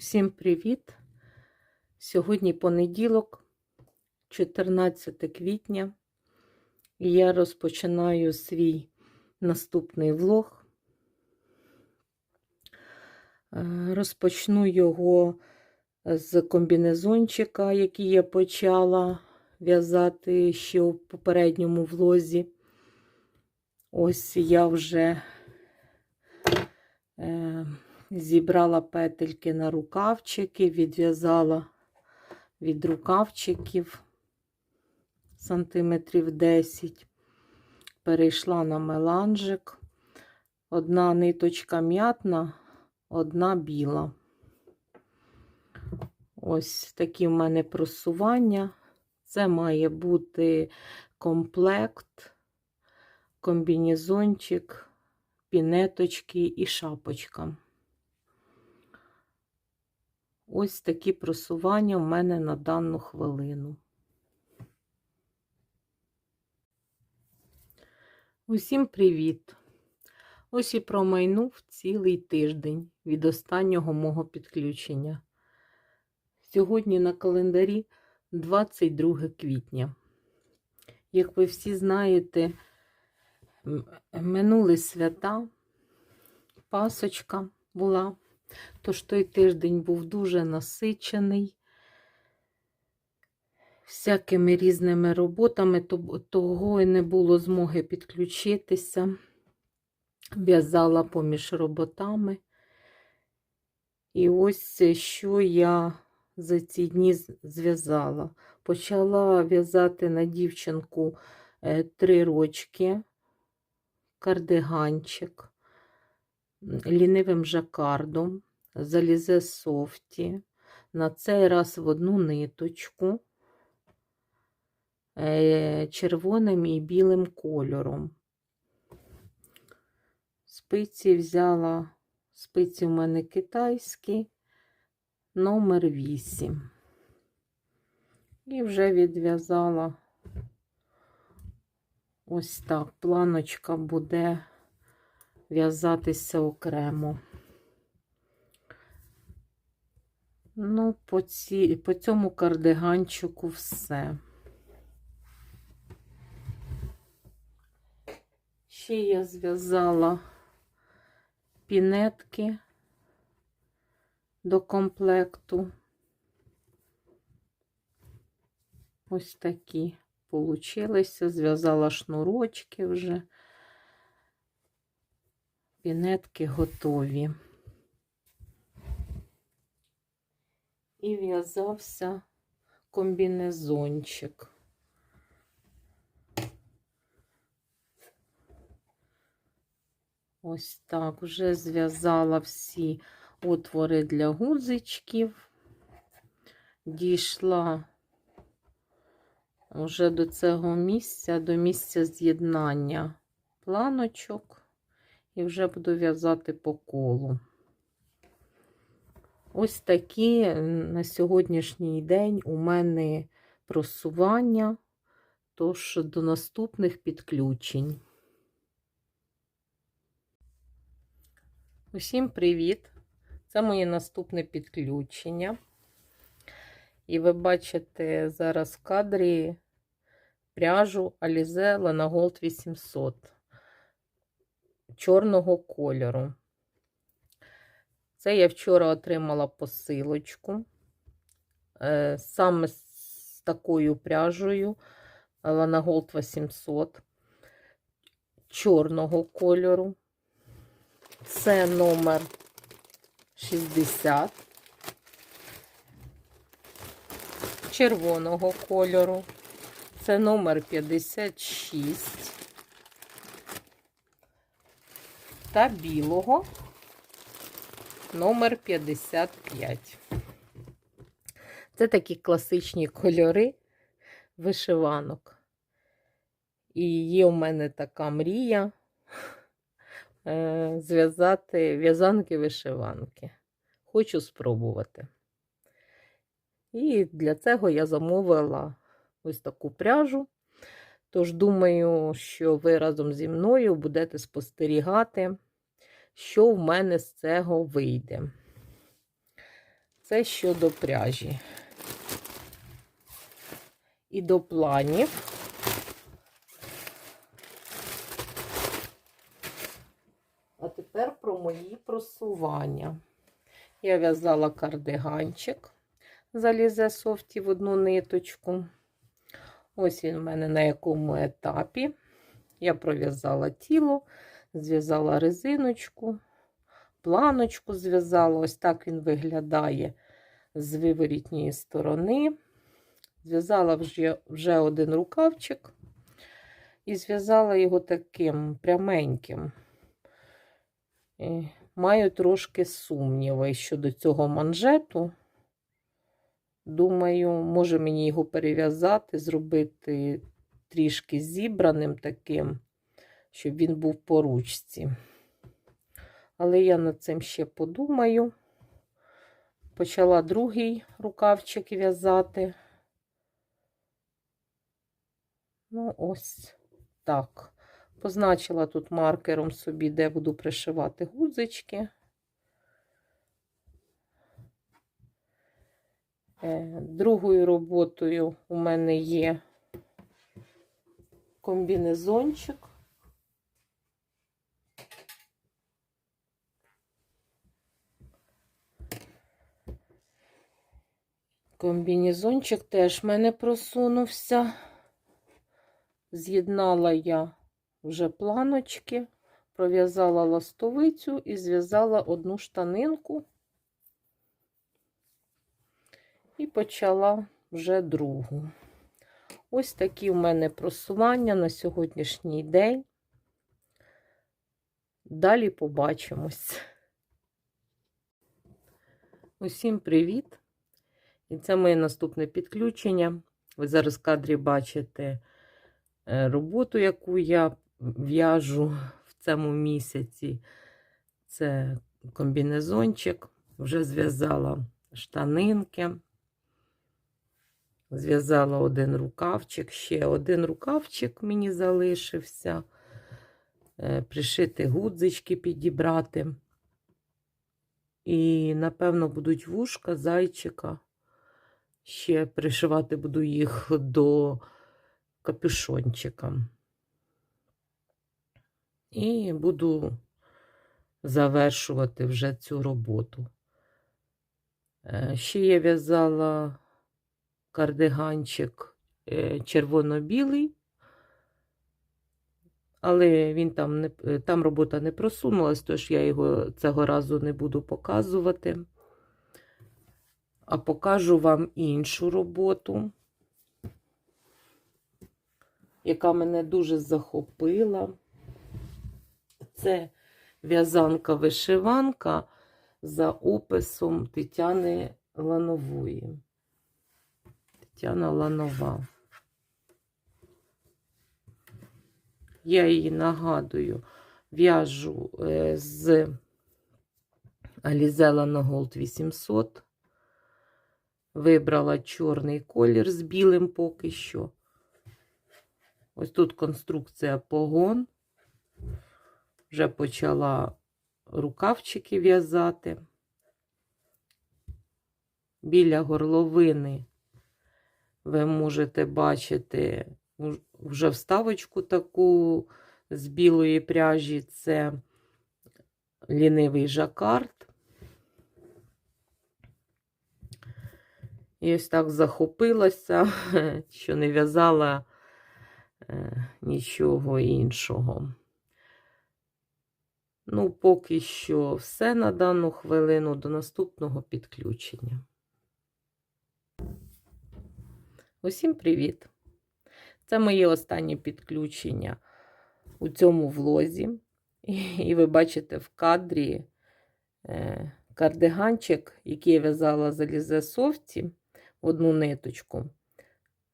Всім привіт! Сьогодні понеділок, 14 квітня, і я розпочинаю свій наступний влог. Е, Розпочну його з комбінезончика, який я почала в'язати ще у попередньому влозі. Ось я вже е, зібрала петельки на рукавчики, відв'язала від рукавчиків сантиметрів 10, перейшла на меланжик. Одна ниточка м'ятна, одна біла. Ось такі в мене просування. Це має бути комплект, комбінезончик, пінеточки і шапочка. Ось такі просування в мене на дану хвилину. Усім привіт! Ось і промайнув цілий тиждень від останнього мого підключення. Сьогодні на календарі 22 квітня. Як ви всі знаєте, минули свята, пасочка була. Тож той тиждень був дуже насичений всякими різними роботами, того і не було змоги підключитися. В'язала поміж роботами. І ось що я за ці дні зв'язала. Почала в'язати на дівчинку три рочки, кардиганчик лінивим жакардом, залізе софті, на цей раз в одну ниточку червоним і білим кольором. Спиці взяла, спиці у мене китайські, номер 8. І вже відв'язала ось так. Планочка буде в'язатися окремо. Ну, по, ці, по цьому кардиганчику все. Ще я зв'язала пінетки до комплекту. Ось такі получилися, зв'язала шнурочки вже. Пінетки готові. І в'язався комбінезончик. Ось так, вже зв'язала всі отвори для гузичків, дійшла вже до цього місця, до місця з'єднання планочок і вже буду в'язати по колу. Ось такі на сьогоднішній день у мене просування, тож до наступних підключень. Усім привіт! Це моє наступне підключення. І ви бачите зараз в кадрі пряжу Alize Lanagold 800 чорного кольору. Це я вчора отримала посилочку е, саме з такою пряжею Lana Gold 800 чорного кольору. Це номер 60 червоного кольору. Це номер 56 та білого номер 55. Це такі класичні кольори вишиванок. І є у мене така мрія е, зв'язати в'язанки-вишиванки. Хочу спробувати. І для цього я замовила ось таку пряжу. Тож, думаю, що ви разом зі мною будете спостерігати, що в мене з цього вийде. Це щодо пряжі. І до планів. А тепер про мої просування. Я в'язала кардиганчик залізе софті в одну ниточку. Ось він в мене на якому етапі. Я пров'язала тіло, зв'язала резиночку, планочку зв'язала. Ось так він виглядає з виворітньої сторони. Зв'язала вже, вже один рукавчик і зв'язала його таким пряменьким. І Маю трошки сумніви щодо цього манжету. Думаю, може мені його перев'язати, зробити трішки зібраним таким, щоб він був по ручці. Але я над цим ще подумаю. Почала другий рукавчик в'язати. Ну, ось так. Позначила тут маркером собі, де буду пришивати гудзички. Другою роботою у мене є комбінезончик. Комбінезончик теж в мене просунувся. З'єднала я вже планочки, пров'язала ластовицю і зв'язала одну штанинку. І почала вже другу. Ось такі в мене просування на сьогоднішній день. Далі побачимось. Усім привіт! І це моє наступне підключення. Ви зараз в кадрі бачите е, роботу, яку я в'яжу в цьому місяці. Це комбінезончик. Вже зв'язала штанинки. Зв'язала один рукавчик, ще один рукавчик мені залишився. Е, Пришити гудзички підібрати. І, напевно, будуть вушка, зайчика. Ще пришивати буду їх до капюшончика. І буду завершувати вже цю роботу. Е, Ще я в'язала кардиганчик е, червоно-білий, але він там не, там робота не просунулась, тож я його цього разу не буду показувати. А покажу вам іншу роботу, яка мене дуже захопила. Це в'язанка-вишиванка за описом Тетяни Ланової. Тетяна Ланова. Я її нагадую, в'яжу е, з Alize Lana Gold 800. Вибрала чорний колір з білим поки що. Ось тут конструкція погон. Вже почала рукавчики в'язати. Біля горловини ви можете бачити вже вставочку таку з білої пряжі. Це лінивий жакард. І ось так захопилася, що не в'язала е, нічого іншого. Ну, поки що все на дану хвилину до наступного підключення. Усім привіт! Це моє останнє підключення у цьому влозі. І ви бачите в кадрі е, кардиганчик, який я в'язала за лізе софті в одну ниточку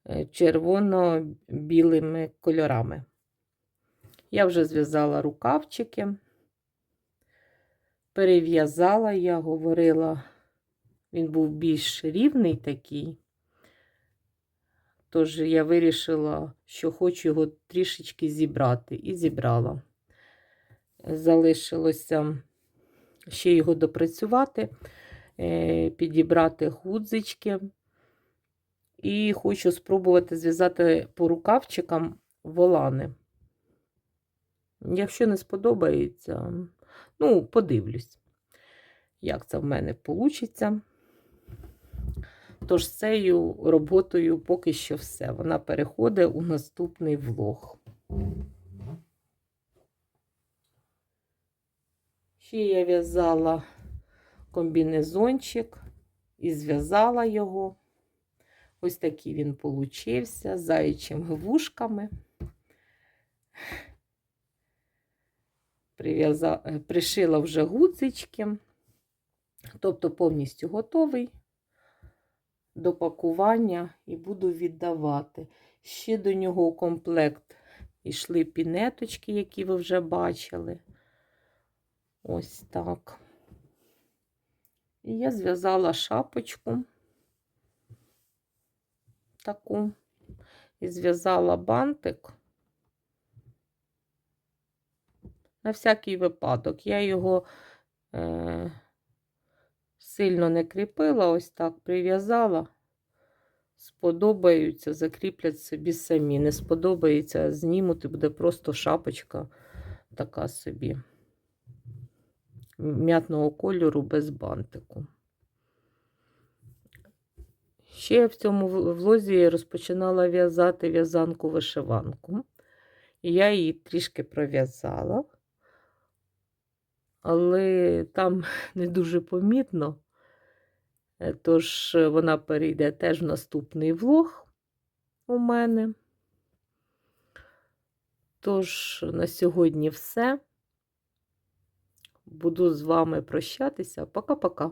е, червоно-білими кольорами. Я вже зв'язала рукавчики, перев'язала, я говорила, він був більш рівний такий. Тож я вирішила, що хочу його трішечки зібрати, і зібрала. Залишилося ще його допрацювати. е, підібрати гудзички. І хочу спробувати зв'язати по рукавчикам волани. Якщо не сподобається, ну, подивлюсь, як це в мене вийде. Тож з цією роботою поки що все. Вона переходить у наступний влог. Ще я в'язала комбінезончик і зв'язала його. Ось такий він получився з заячими вушками. Е, Пришила вже гудзички, тобто повністю готовий до пакування і буду віддавати. Ще до нього комплект йшли пінеточки, які ви вже бачили. Ось так. І я зв'язала шапочку таку і зв'язала бантик. На всякий випадок. Я його е, сильно не кріпила, ось так прив'язала. Сподобаються, закріплять собі самі. Не сподобається, знімуть і буде просто шапочка така собі. М'ятного кольору без бантику. Ще я в цьому влозі розпочинала в'язати в'язанку вишиванку. І я її трішки пров'язала, але там не дуже помітно. Е, Тож е, вона перейде теж в наступний влог у мене. Тож на сьогодні все. Буду з вами прощатися. Пока-пока.